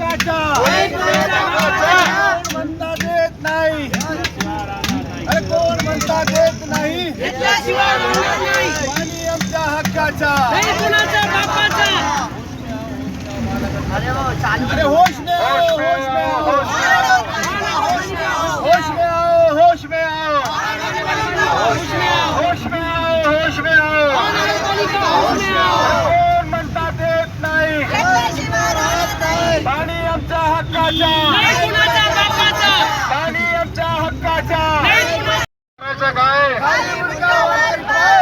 काटा म्हणता देत नाही. अरे कोण म्हणता देत नाही? हो, होश ने. काय?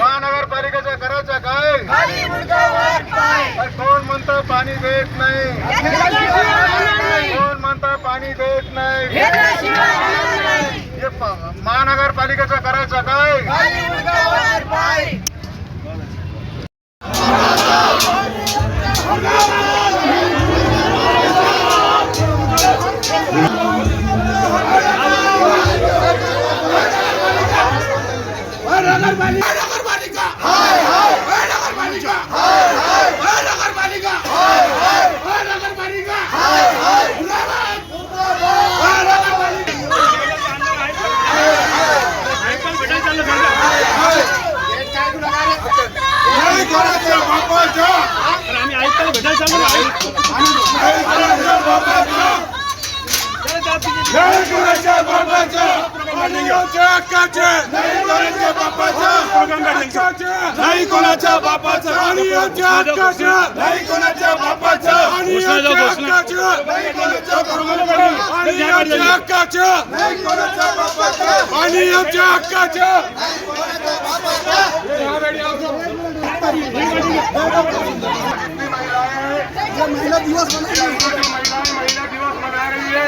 महानगरपालिकेचं करायचं काय? कोण म्हणतं पाणी देत नाही? कोण म्हणतं पाणी देत नाही? प- महानगरपालिकेचं करायचं काय? नाही कोणाच्या बापाचं आणि आमच्या हक्काचे नाही कोणाच्या बापाचं आणि आमच्या हक्काचे नाही कोणाच्या बापाचं आणि आमच्या हक्काचे महिला दिवस महिला दिवस मना रही है।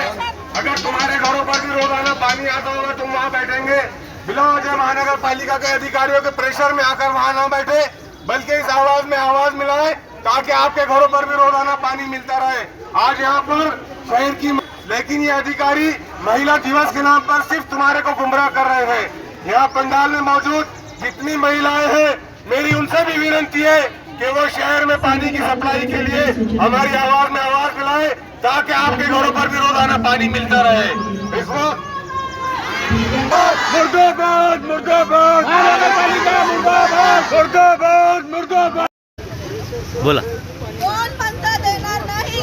अगर तुम्हारे घरों पर भी रोज़ाना पानी आता होगा, तुम वहाँ बैठेंगे। बिना वजह महानगर पालिका के अधिकारियों के प्रेशर में आकर वहाँ ना बैठे, बल्कि इस आवाज़ में आवाज़ मिलाए, ताकि आपके घरों पर भी रोज़ाना पानी मिलता रहे। आज यहाँ पर शहर की लेकिन ये अधिकारी महिला दिवस के नाम पर सिर्फ़ तुम्हारे को गुमराह कर रहे हैं। यहाँ पंडाल में मौजूद जितनी महिलाएँ हैं, मेरी उनसे भी विनती है कि वो शहर में पानी की सप्लाई के लिए हमारी आवाज में आवाज मिलाए ताकि आपके घरों पर भी रोजाना पानी मिलता रहे। इस वक्त मुर्दाबाद मुर्दाबाद। मुर्दाबाद मुर्दाबाद। मुर्दाबाद बोला। कोण म्हणता देणार नाही?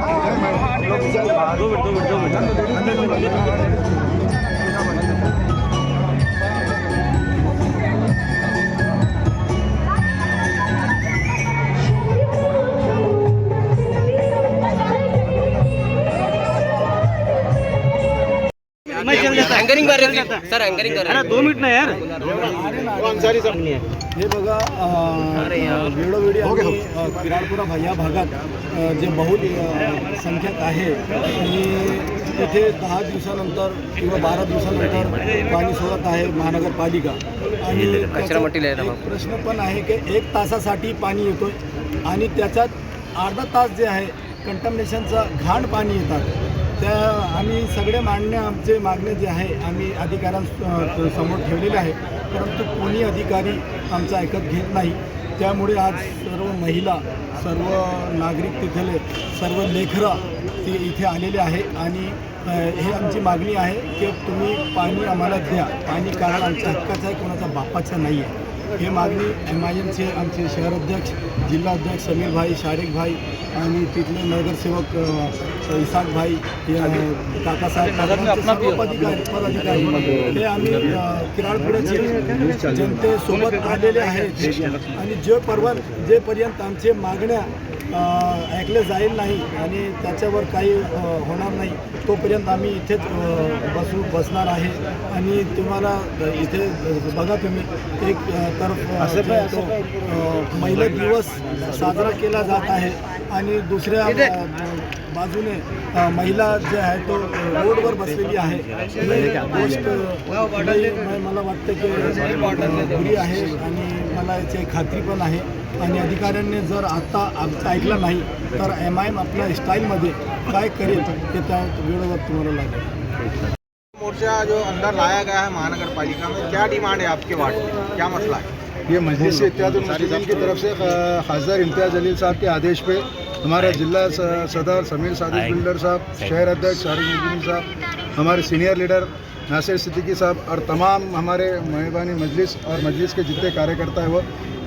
दो मिनट दो मिनट दो मिनट हूँ एंकरिंग कर सर एंकरिंग कर मिनट ना यार. हे बघा वेळोवेळी आम्ही भा- या भागात जे बहुल अ, संख्याक आहे आणि तिथे दहा दिवसानंतर किंवा बारा दिवसानंतर पाणी सोडत आहे महानगरपालिका. आणि प्रश्न पण आहे की एक तासासाठी पाणी येतोय आणि त्याच्यात अर्धा तास जे आहे कंटमिनेशनचा घाण पाणी येतात. त्या आम्ही सगळे मान्य आमचे मागणे जे आहे आम्ही अधिकाऱ्यांसमोर ठेवलेले आहे. परंतु कोणी अधिकारी आमचं ऐकत घेत नाही. त्यामुळे आज सर्व महिला सर्व नागरिक तिथले सर्व लेकरं ते इथे आलेले आहे. आणि हे आमची मागणी आहे की तुम्ही पाणी आम्हाला द्या. पाणी कारण आमच्या हक्काचं आहे कोणाचा बापाचा नाही आहे हे मागणी एम आय एमचे आमचे शहर अध्यक्ष जिल्हा अध्यक्ष समीर भाई शारिक भाई आणि तिथले नगरसेवक अ, इसाक भाई या, काकासाहेब पदाधिकारी हे आम्ही अ, किराडपुड्याचे जनतेसोबत आलेले आहेत. आणि जे परवा जेपर्यंत आमचे मागण्या ऐकले जाईल नाही आणि त्याच्यावर काही होणार नाही तोपर्यंत आम्ही इथेच बसू बसणार आहे. आणि तुम्हाला इथे बघा तुम्ही एक अ, तरफ अ, जे तो, अ, महिला दिवस साजरा केला जात आहे. आणि दुसऱ्या बाजूने महिला जे आहे तो रोडवर बसलेली आहे. ही गोष्ट मला वाटतं की बुरी आहे आणि मला याची खात्री पण आहे. आणि अधिकाऱ्यांनी जर आता आमचं ऐकलं नाही तर एम आय एम आपल्या स्टाईलमध्ये काय करेल ते त्या वेळेवर तुम्हाला लागेल. मोर्चा जो अंदर लाया गया है महानगर पालिका में क्या डिमांड है आपके वार्ड में? क्या मसला है? ये मजलिस इत्याद मुस्लिमीन की तरफ से खासदार इम्तियाज जलील साहब के आदेश पे हमारा जिला स- सदर समीर सादिक बिल्डर साहब शहर अध्यक्ष शारिक मुजमिन साहब हमारे सीनियर लीडर नासिर सिद्दीकी साहब और तमाम हमारे मेहरबानी मजलिस और मजलिस के जितने कार्यकर्ता है वो,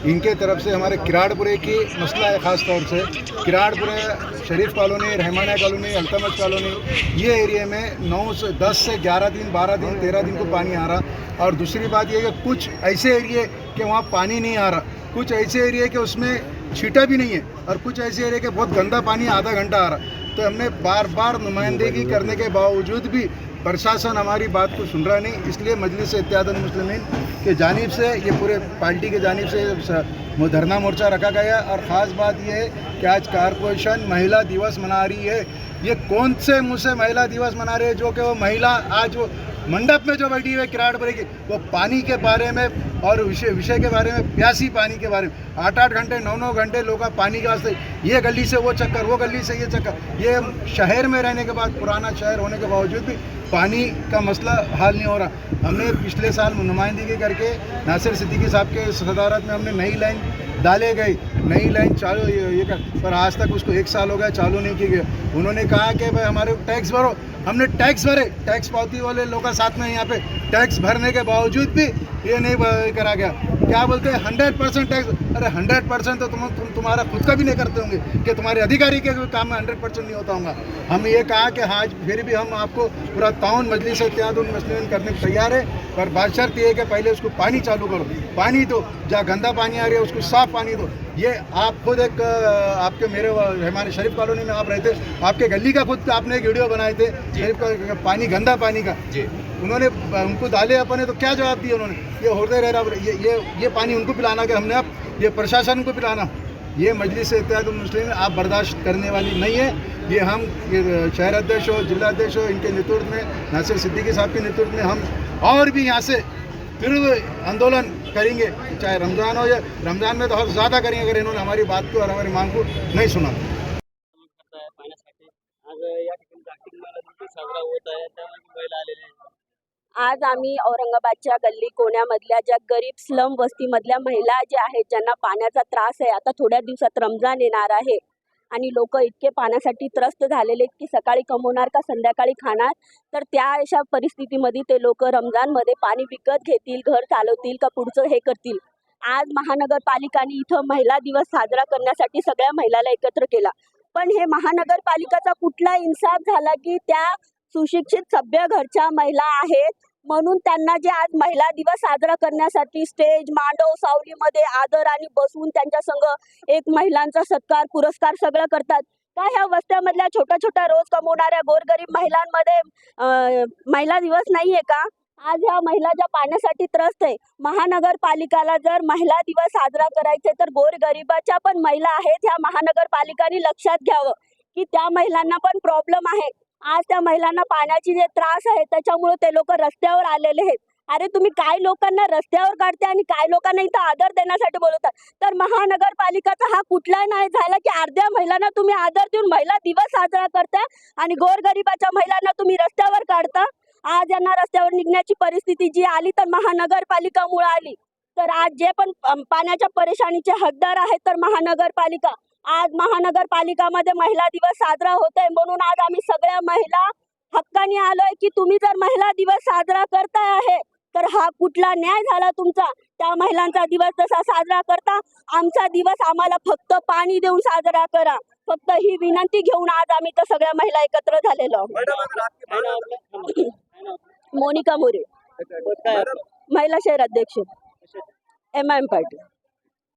इनके तरफ़ से हमारे किराड़पुरे की मसला है ख़ास तौर से। Kiradpura Sharif colony Rahmana colony Altamash colony, ये एरिया में नौ से दस से ग्यारह दिन, बारह दिन, तेरह दिन को पानी आ रहा। और दूसरी बात ये कि कुछ ऐसे एरिए कि वहाँ पानी नहीं आ रहा। कुछ ऐसे एरिए कि उसमें छीटा भी नहीं है और कुछ ऐसे एरिए के बहुत गंदा पानी आधा घंटा आ रहा। तो हमने बार बार नुमाइंदगी करने के बावजूद भी प्रशासन हमारी बात को सुन रहा नहीं, इसलिए मजलिस इत्याद मुस्लिमीन के जानब से ये पूरे पार्टी के जानब से धरना मोर्चा रखा गया और ख़ास बात यह है कि आज कारपोरेशन महिला दिवस मना रही है। ये कौन से मुझसे महिला दिवस मना रहे हैं? जो कि वो महिला आज वो मंडप में जो बैठी हुई है किराड़पुरे की वो पानी के बारे में और विषय विषय के बारे में, प्यासी पानी के बारे में। आठ आठ घंटे नौ नौ घंटे लोग पानी के वास्ते, ये गली से वो चक्कर, वो गली से ये चक्कर। ये शहर में रहने के बाद, पुराना शहर होने के बावजूद भी पानी का मसला हल नहीं हो रहा। हमने पिछले साल नुमाइंदगी करके, नासिर सिद्दीकी साहब के सदारत में हमने नई लाइन डाले गई नई लाइन चालू ये, ये कर। पर आज तक उसको एक साल हो गया चालू नहीं की गई। उन्होंने कहा कि भाई हमारे टैक्स भरो। हमने टैक्स भरे। टैक्स पावती वाले लोग का साथ में यहाँ पे टैक्स भरने के बावजूद भी ये नहीं करा गया। क्या बोलते हैं हंड्रेड परसेंट टैक्स अरे हंड्रेड परसेंट तो तुम, तुम तुम्हारा खुद का भी नहीं करते होंगे कि तुम्हारे अधिकारी के काम में हंड्रेड परसेंट नहीं होता होगा। हम ये कहा कि हाँ फिर भी हम आपको पूरा ताउन मजलिस इत्याद उन करने को तैयार है पर बात शर्त ये है कि पहले उसको पानी चालू करो। पानी दो जहाँ गंदा पानी आ रही है उसको साफ़ पानी दो। ये आप खुद एक आपके मेरे हमारे शरीफ कॉलोनी में आप रहते आपके गली का खुद आपने एक वीडियो बनाए थे शरीफ का पानी गंदा पानी का। उन्होंने, उनको डाले अपने तो क्या जवाब दिया उन्होंने? ये होते रह रहा ये ये ये पानी उनको पिलाना कि हमने अब ये प्रशासन को पिलाना। ये मजलिस मुस्लिम, आप बर्दाश्त करने वाली नहीं है। ये हम शहर अध्यक्ष हो, जिला अध्यक्ष हो, इनके नेतृत्व में, नासिर सिद्दीकी साहब के नेतृत्व में हम और भी यहाँ से फिर आंदोलन करेंगे। चाहे रमज़ान हो या रमज़ान में तो और ज़्यादा करेंगे, अगर इन्होंने हमारी बात को और हमारी मांग को नहीं सुना। आज आम्ही औरंगाबादच्या गल्ली कोण्यामधल्या ज्या गरीब स्लम वस्तीमधल्या महिला ज्या आहेत ज्यांना पाण्याचा त्रास आहे आता थोड्या दिवसात रमजान येणार आहे आणि लोक इतके पाण्यासाठी त्रस्त झालेले आहेत की सकाळी कमवणार का संध्याकाळी खाणार तर त्या अशा परिस्थितीमध्ये ते लोक रमजानमध्ये पाणी विकत घेतील घर चालवतील का पुढचं हे करतील. आज महानगरपालिकाने इथं महिला दिवस साजरा करण्यासाठी सगळ्या महिलाला एकत्र केला. पण हे महानगरपालिकाचा कुठला इन्साफ झाला की त्या सुशिक्षित सभ्य घरच्या महिला आहेत. म्हणून त्यांना जे आज महिला दिवस साजरा करण्यासाठी स्टेज मांडव सावलीमध्ये आदर आणि बसवून त्यांच्या संग एक महिलांचा सत्कार पुरस्कार सगळं करतात. का ह्या वस्त्यामधल्या छोट्या छोट्या रोज कमवणाऱ्या गोरगरीब महिलांमध्ये महिला दिवस नाहीये का? आज ह्या महिला ज्या पाण्यासाठी त्रस्त आहे. महानगरपालिकाला जर महिला दिवस साजरा करायचे तर गोरगरिबाच्या पण महिला आहेत ह्या महानगरपालिकाने लक्षात घ्यावं. की त्या महिलांना पण प्रॉब्लेम आहे. आज त्या महिलांना पाण्याची जे त्रास आहे त्याच्यामुळे ते लोक रस्त्यावर आलेले आहेत. अरे तुम्ही काय लोकांना रस्त्यावर काढते आणि काय लोकांना इथं आदर देण्यासाठी बोलवतात तर महानगरपालिकाचा हा कुठला नाही झाला की अर्ध्या महिलांना तुम्ही आदर देऊन महिला दिवस साजरा करता आणि गोरगरिबाच्या महिलांना तुम्ही रस्त्यावर काढता आज यांना रस्त्यावर निघण्याची परिस्थिती जी आली तर महानगरपालिकामुळे आली. तर आज जे पण पाण्याच्या परेशानीचे हकदार आहेत तर महानगरपालिका आज महानगरपालिकामध्ये महिला दिवस साजरा होत आहे म्हणून आज आम्ही सगळ्या महिला हक्काने आलोय की तुम्ही जर महिला दिवस साजरा करताय आहे तर हा कुठला न्याय झाला तुमचा? त्या महिलांचा दिवस जसा साजरा करता आमचा दिवस आम्हाला फक्त पाणी देऊन साजरा करा. फक्त ही विनंती घेऊन आज आम्ही तर सगळ्या महिला एकत्र झालेलो? मोनिका मोरे? महिला शहर अध्यक्ष. M I am party